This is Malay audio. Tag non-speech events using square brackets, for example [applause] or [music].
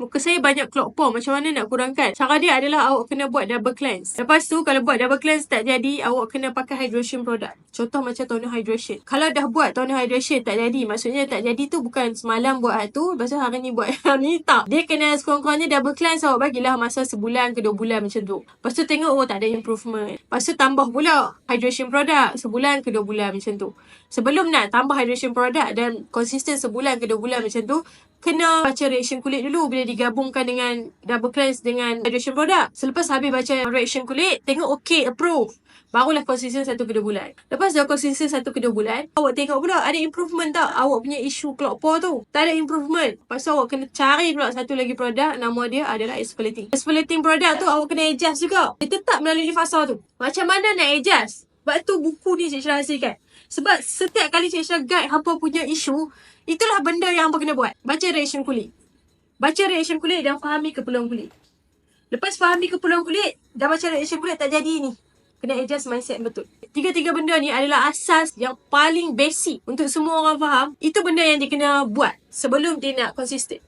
muka saya banyak clog pore. Macam mana nak kurangkan? Cara dia adalah awak kena buat double cleanse. Lepas tu, kalau buat double cleanse tak jadi, awak kena pakai hydration product. Contoh macam toner hydration. Kalau dah buat toner hydration tak jadi, maksudnya tak jadi tu bukan semalam buat hari tu, lepas tu hari ni buat [laughs] hari ni tak. Dia kena sekurang-kurangnya double cleanse awak bagilah masa sebulan ke dua bulan macam tu. Lepas tu tengok, oh tak ada improvement. Lepas tu tambah pula hydration product sebulan ke dua bulan macam tu. Sebelum nak tambah hydration product dan konsisten sebulan ke dua bulan macam tu, kena baca reaction kulit dulu bila digabungkan dengan double cleanse dengan hydration product. Selepas habis baca reaction kulit, tengok okay, approve. Barulah konsisten satu ke dua bulan. Lepas dah konsisten satu ke dua bulan, awak tengok pula ada improvement tak awak punya isu clog pore tu. Tak ada improvement. Lepas tu awak kena cari pula satu lagi produk, nama dia adalah exfoliating. Exfoliating product tu awak kena adjust juga. Dia tetap melalui fasa tu. Macam mana nak adjust? Sebab tu buku ni Cik Syah hasilkan. Sebab setiap kali Cik Syah guide hampa punya isu, itulah benda yang hampa kena buat. Baca reaction kulit. Baca reaction kulit dan fahami keperluan kulit. Lepas fahami keperluan kulit, dah baca reaction kulit tak jadi ni. Kena adjust mindset betul. Tiga-tiga benda ni adalah asas yang paling basic untuk semua orang faham. Itu benda yang dia kena buat sebelum dia nak konsisten.